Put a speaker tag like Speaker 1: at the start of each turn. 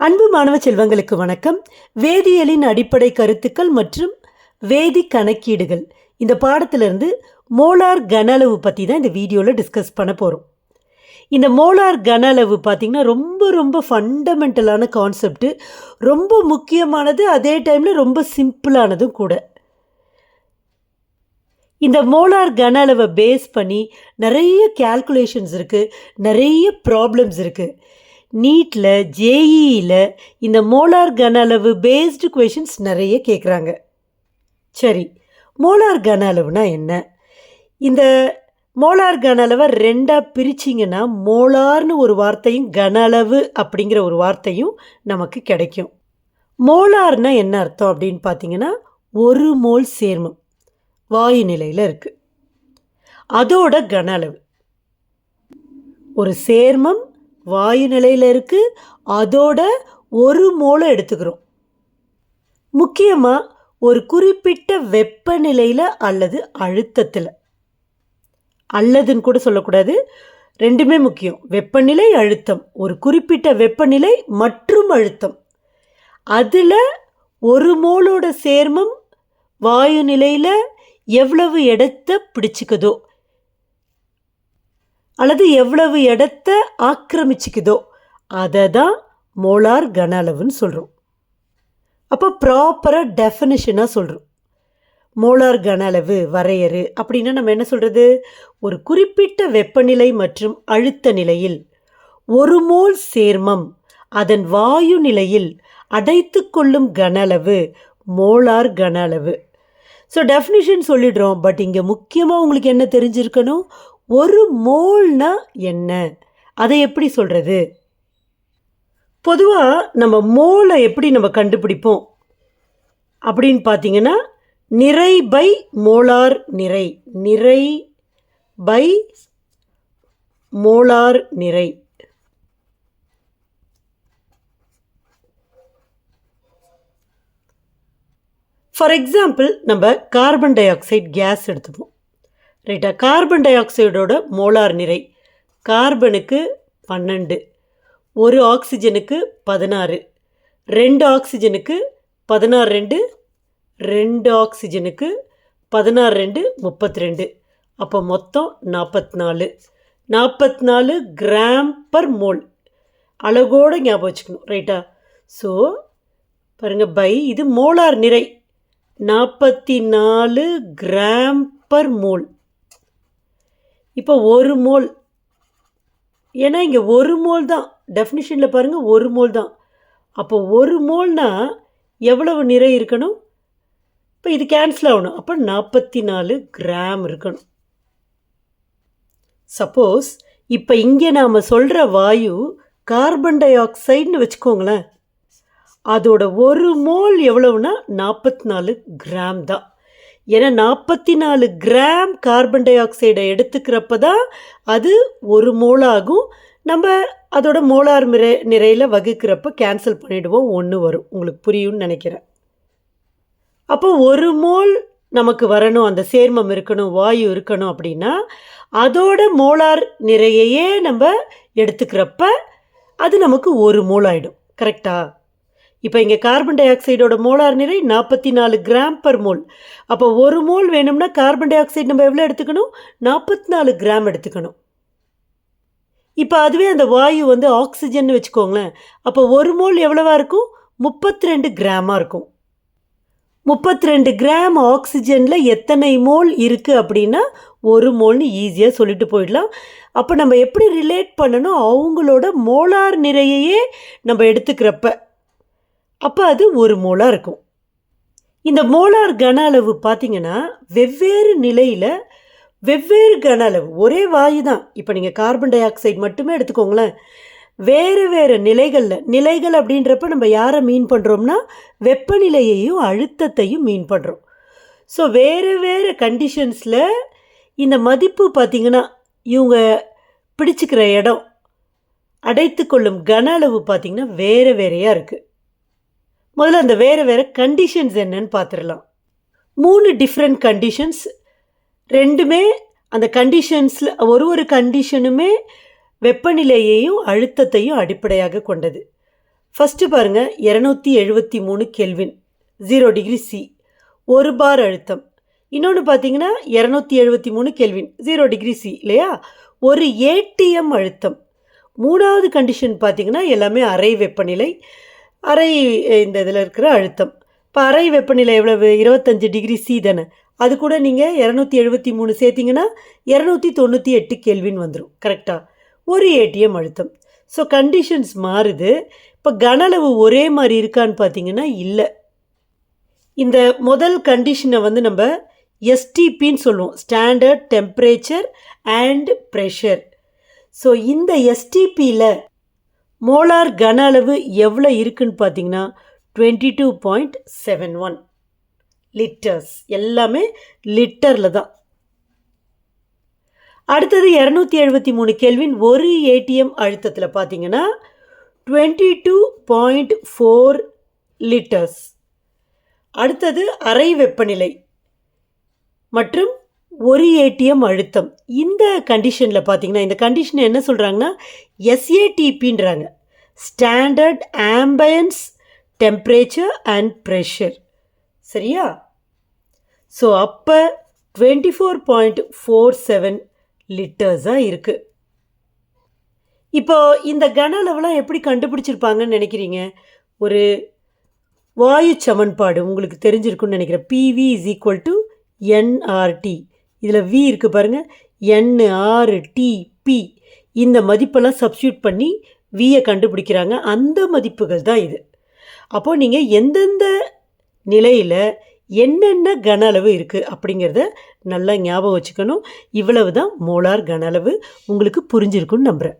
Speaker 1: அன்பு மாணவ செல்வங்களுக்கு வணக்கம். வேதியியலின் அடிப்படை கருத்துக்கள் மற்றும் வேதி கணக்கீடுகள். இந்த பாடத்திலிருந்து மோலார் கன அளவு பற்றி தான் இந்த வீடியோவில் டிஸ்கஸ் பண்ண போகிறோம் இந்த மோலார் கன அளவு பார்த்திங்கன்னா ரொம்ப ரொம்ப ஃபண்டமெண்டலான கான்செப்ட்டு ரொம்ப முக்கியமானது அதே டைமில் ரொம்ப சிம்பிளானதும் கூட. இந்த மோலார் கன அளவை பேஸ் பண்ணி நிறைய கேல்குலேஷன்ஸ் இருக்குது நிறைய ப்ராப்ளம்ஸ் இருக்குது நீட்டில் ஜேஇயில் இந்த மோலார் கன அளவு பேஸ்டு கொஷின்ஸ் நிறைய கேட்குறாங்க சரி மோலார் கன அளவுனா என்ன? இந்த மோலார் கன அளவை ரெண்டாக பிரிச்சிங்கன்னா மோலார்னு ஒரு வார்த்தையும் கன அளவு அப்படிங்கிற ஒரு வார்த்தையும் நமக்கு கிடைக்கும். மோலார்னா என்ன அர்த்தம் அப்படின்னு பார்த்தீங்கன்னா ஒரு மோல் சேர்மம் வாயு நிலையில் இருக்குது அதோட கன அளவு. ஒரு சேர்மம் வாயு நிலையில் இருக்குது அதோட ஒரு மோலை எடுத்துக்கிறோம். முக்கியமாக ஒரு குறிப்பிட்ட வெப்பநிலையில் அல்லது அழுத்தத்தில். அல்லதுன்னு கூட சொல்லக்கூடாது ரெண்டுமே முக்கியம். வெப்பநிலை அழுத்தம். ஒரு குறிப்பிட்ட வெப்பநிலை மற்றும் அழுத்தம். அதில் ஒரு மோளோட சேர்மம் வாயு நிலையில் எவ்வளவு இடத்த பிடிச்சிக்குதோ அல்லது எவ்வளவு இடத்த ஆக்கிரமிச்சுக்குதோ அதை தான் மோலார் கன அளவுன்னு சொல்கிறோம் அப்போ ப்ராப்பராக டெஃபினிஷனாக சொல்கிறோம் மோலார் கன அளவு வரையறு அப்படின்னா நம்ம என்ன சொல்கிறது ஒரு குறிப்பிட்ட வெப்பநிலை மற்றும் அழுத்த நிலையில் ஒரு மோல் சேர்மம் அதன் வாயு நிலையில் அடைத்து கொள்ளும் கன அளவு மோலார் கன அளவு. ஸோ டெஃபினிஷன் சொல்லிடுறோம் பட் இங்கே முக்கியமாக உங்களுக்கு என்ன தெரிஞ்சிருக்கணும்? ஒரு மோல்னா என்ன? அதை எப்படி சொல்கிறது பொதுவாக நம்ம மோலை எப்படி நம்ம கண்டுபிடிப்போம்? அப்படின்னு பார்த்தீங்கன்னா நிறை பை மோலார் நிறை. நிறை பை மோலார் நிறை. ஃபார் எக்ஸாம்பிள் நம்ம கார்பன் டை ஆக்சைடு கேஸ் எடுத்துப்போம். ரைட்டா? கார்பன் டை ஆக்சைடோட மோலார் நிறை. கார்பனுக்கு பன்னெண்டு. ஒரு ஆக்சிஜனுக்கு பதினாறு. ரெண்டு ஆக்சிஜனுக்கு பதினாறு ரெண்டு. ரெண்டு ஆக்சிஜனுக்கு பதினாறு ரெண்டு முப்பத்தி ரெண்டு. அப்போ மொத்தம் நாற்பத்தி நாலு நாற்பத்தி நாலு கிராம் பர் மோல். அழகோடு ஞாபகம் வச்சுக்கணும். ரைட்டா? ஸோ பாருங்கள் பை இது மோலார் நிறை. நாற்பத்தி நாலு கிராம் பர் மோல். இப்போ ஒரு மோல். ஏன்னா இங்கே ஒரு மோல் தான். டெஃபினிஷனில் பாருங்கள் ஒரு மோல் தான். அப்போ ஒரு மோல்னால் எவ்வளவு நிறை இருக்கணும்? இப்போ இது கேன்சல் ஆகணும். அப்போ நாற்பத்தி நாலு கிராம் இருக்கணும். சப்போஸ் இப்போ இங்கே நாம் சொல்கிற வாயு கார்பன் டை ஆக்சைடுன்னு வச்சுக்கோங்களேன். அதோட ஒரு மோல் எவ்வளவுனா நாற்பத்தி நாலு கிராம் தான். ஏன்னா நாற்பத்தி நாலு கிராம் கார்பன் டை ஆக்சைடை எடுத்துக்கிறப்ப தான் அது ஒரு மோல் நம்ம அதோட மோலார் நிறை நிறையில் வகுக்கிறப்ப கேன்சல் பண்ணிவிடுவோம் ஒன்று வரும். உங்களுக்கு புரியும்னு நினைக்கிறேன். அப்போ ஒரு மோல் நமக்கு வரணும். அந்த சேர்மம் இருக்கணும் வாயு இருக்கணும் அப்படின்னா அதோட மோலார் நிறையையே நம்ம எடுத்துக்கிறப்ப அது நமக்கு ஒரு மோல் ஆகிடும் இப்போ இங்கே கார்பன் டை ஆக்சைடோட மோலார் நிறை நாற்பத்தி நாலு கிராம் பர் மோல் அப்போ ஒரு மோல் வேணும்னா கார்பன் டை ஆக்சைடு நம்ம எவ்வளோ எடுத்துக்கணும்? நாற்பத்தி நாலு கிராம் எடுத்துக்கணும். இப்போ அதுவே அந்த வாயு வந்து ஆக்சிஜன் வச்சுக்கோங்களேன். அப்போ ஒரு மோல் எவ்வளவா இருக்கும்? முப்பத்தி ரெண்டு கிராமாக இருக்கும். முப்பத்தி ரெண்டு கிராம் ஆக்சிஜனில் எத்தனை மோல் இருக்குது அப்படின்னா ஒரு மோல்னு ஈஸியாக சொல்லிட்டு போயிடலாம். அப்போ நம்ம எப்படி ரிலேட் பண்ணணும்? அவங்களோட மோலார் நிறையையே நம்ம எடுத்துக்கிறப்ப. அப்போ அது ஒரு மோலாக இருக்கும். இந்த மோலார் கன அளவு பார்த்திங்கன்னா வெவ்வேறு நிலையில் வெவ்வேறு கன அளவு ஒரே வாயு தான். இப்போ நீங்கள் கார்பன் டை ஆக்சைடு மட்டுமே எடுத்துக்கோங்களேன். வேறு வேறு நிலைகளில் நிலைகள் அப்படின்றப்ப நம்ம யாரை மீன் பண்ணுறோம்னா வெப்பநிலையையும் அழுத்தத்தையும் மீன் பண்ணுறோம் ஸோ வேறு வேறு கண்டிஷன்ஸில் இந்த மதிப்பு பார்த்திங்கன்னா இவங்க பிடிச்சிக்கிற இடம் அடைத்து கொள்ளும் கன அளவு பார்த்திங்கன்னா வேறு வேறையாக இருக்குது முதல்ல அந்த வேறு வேறு கண்டிஷன்ஸ் என்னன்னு பார்த்துடலாம். மூணு டிஃப்ரெண்ட் கண்டிஷன்ஸ் ரெண்டுமே அந்த கண்டிஷன்ஸில் ஒரு ஒரு கண்டிஷனுமே வெப்பநிலையையும் அழுத்தத்தையும் அடிப்படையாக கொண்டது. ஃபஸ்ட்டு பாருங்கள் இரநூத்தி எழுபத்தி மூணு கெல்வின் ஜீரோ டிகிரி சி ஒரு பார் அழுத்தம். இன்னொன்று பார்த்தீங்கன்னா இரநூத்தி எழுபத்தி மூணு கெல்வின் ஜீரோ டிகிரி சி இல்லையா? ஒரு ஏடிஎம் அழுத்தம். மூணாவது கண்டிஷன் பார்த்தீங்கன்னா எல்லாமே அரை வெப்பநிலை. அறை இந்த இதில் இருக்கிற அழுத்தம். இப்போ அறை வெப்பநிலை எவ்வளவு? இருபத்தஞ்சி டிகிரி சி தானே. அது கூட நீங்கள் இரநூத்தி எழுபத்தி மூணு சேர்த்திங்கன்னா இரநூத்தி தொண்ணூற்றி எட்டு கெல்வின் வந்துடும் கரெக்டாக ஒரு ஏடிஎம் அழுத்தம். ஸோ கண்டிஷன்ஸ் மாறுது. இப்போ கன அளவு ஒரே மாதிரி இருக்கான்னு பார்த்தீங்கன்னா இல்லை. இந்த முதல் கண்டிஷனை வந்து நம்ம எஸ்டிபின்னு சொல்லுவோம். Standard temperature and pressure so இந்த எஸ்டிபியில் மோலார் கன அளவு எவ்வளோ இருக்குன்னு பார்த்தீங்கன்னா twenty two point seven one litres எல்லாமே லிட்டரில் தான். அடுத்தது இரநூத்தி எழுபத்தி மூணு கேள்வின் ஒரு ஏடிஎம் அழுத்தத்தில் பார்த்தீங்கன்னா twenty two point four litres அடுத்தது அறை வெப்பநிலை மற்றும் ஒரு ஏடிஎம் அழுத்தம். இந்த கண்டிஷனில் பார்த்தீங்கன்னா இந்த கண்டிஷன் என்ன சொல்கிறாங்கன்னா எஸ்ஏடிபின்றாங்க standard ambient temperature and pressure சரியா? ஸோ அப்போ twenty four point four seven லிட்டர்ஸாக இருக்குது இப்போ இந்த கன அளவெலாம் எப்படி கண்டுபிடிச்சிருப்பாங்கன்னு நினைக்கிறீங்க? ஒரு வாயு சமன்பாடு உங்களுக்கு தெரிஞ்சிருக்குன்னு நினைக்கிறேன். P V is equal to N R T இதில் வி இருக்குது பாருங்கள் என்ஆர் டி பி இந்த மதிப்பெல்லாம் சப்ஸ்டியூட் பண்ணி வியை கண்டுபிடிக்கிறாங்க. அந்த மதிப்புகள் தான் இது. அப்போது நீங்கள் எந்தெந்த நிலையில் என்னென்ன கன அளவு இருக்குது அப்படிங்கிறத நல்லா ஞாபகம் வச்சுக்கணும். இவ்வளவு தான் மோலார் கன அளவு. உங்களுக்கு புரிஞ்சிருக்குன்னு நம்புகிறேன்